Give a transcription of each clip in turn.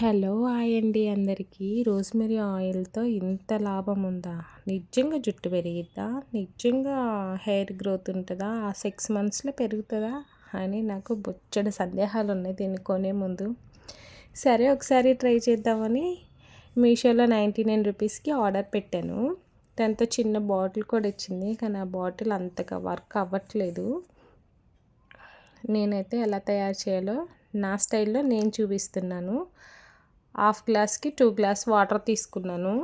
Hello hi అండి అందరికీ. Rosemary ఆయిల్తో ఇంత లాభం ఉందా? నిజంగా జుట్టు పెరిగిద్దా? నిజంగా హెయిర్ గ్రోత్ ఉంటుందా? ఆ సిక్స్ మంత్స్లో పెరుగుతుందా? అని నాకు బొచ్చడి సందేహాలు ఉన్నాయి దీన్ని కొనే ముందు. సరే ఒకసారి ట్రై చేద్దామని మీషోలో నైంటీ నైన్ రూపీస్కి ఆర్డర్ పెట్టాను. దాంతో చిన్న బాటిల్ కూడా ఇచ్చింది కానీ ఆ బాటిల్ అంతగా వర్క్ అవ్వట్లేదు. నేనైతే ఎలా తయారు చేయాలో నా స్టైల్లో నేను చూపిస్తున్నాను. హాఫ్ గ్లాస్కి టూ గ్లాస్ వాటర్ తీసుకున్నాను.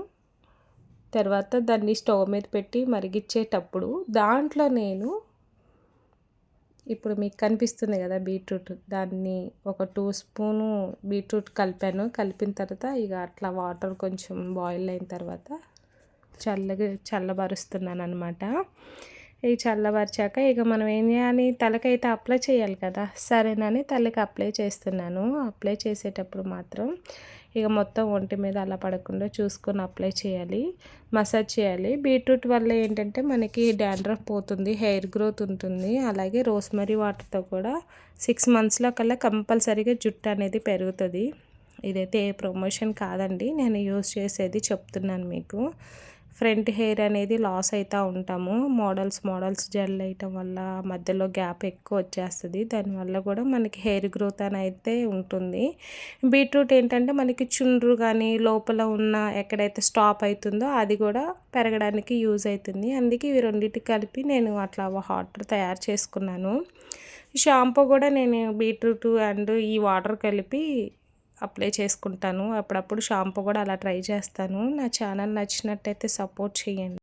తర్వాత దాన్ని స్టవ్ మీద పెట్టి మరిగించేటప్పుడు దాంట్లో నేను ఇప్పుడు మీకు కనిపిస్తుంది కదా బీట్రూట్. దాన్ని ఒక టూ స్పూను బీట్రూట్ కలిపాను. కలిపిన తర్వాత ఇక అట్లా వాటర్ కొంచెం బాయిల్ అయిన తర్వాత చల్లగా చల్లబరుస్తున్నాను అనమాట ఇవి చల్లబరిచాక ఇక మనం ఏం చేయాలి? తలకైతే అప్లై చేయాలి కదా. సరేనని తలకి అప్లై చేస్తున్నాను. అప్లై చేసేటప్పుడు మాత్రం ఇక మొత్తం ఒంటి మీద అలా పడకుండా చూసుకొని అప్లై చేయాలి. మసాజ్ చేయాలి. బీట్రూట్ వల్ల ఏంటంటే మనకి డాండ్రఫ్ పోతుంది హెయిర్ గ్రోత్ ఉంటుంది. అలాగే రోస్మరీ వాటర్తో కూడా సిక్స్ మంత్స్లో కల్లా కంపల్సరీగా జుట్టు అనేది పెరుగుతుంది. ఇదైతే ఏ ప్రమోషన్ కాదండి. నేను యూస్ చేసేది చెప్తున్నాను మీకు. ఫ్రంట్ హెయిర్ అనేది లాస్ అవుతూ ఉంటాము. మోడల్స్ మోడల్స్ జెల్ వేయటం వల్ల మధ్యలో గ్యాప్ ఎక్కువ వచ్చేస్తుంది. దానివల్ల కూడా మనకి హెయిర్ గ్రోత్ అని అయితే ఉంటుంది. బీట్రూట్ ఏంటంటే మనకి చుండ్రు కానీ లోపల ఉన్న ఎక్కడైతే స్టాప్ అవుతుందో అది కూడా పెరగడానికి యూజ్ అవుతుంది అందుకే ఇవి రెండింటికి కలిపి నేను అట్లా వాటర్ తయారు చేసుకున్నాను. షాంపూ కూడా నేను బీట్రూట్ అండ్ ఈ వాటర్ కలిపి అప్లై చేసుకుంటాను. అప్పుడప్పుడు షాంపూ కూడా అలా ట్రై చేస్తాను. నా ఛానల్ నచ్చినట్టయితే సపోర్ట్ చేయండి.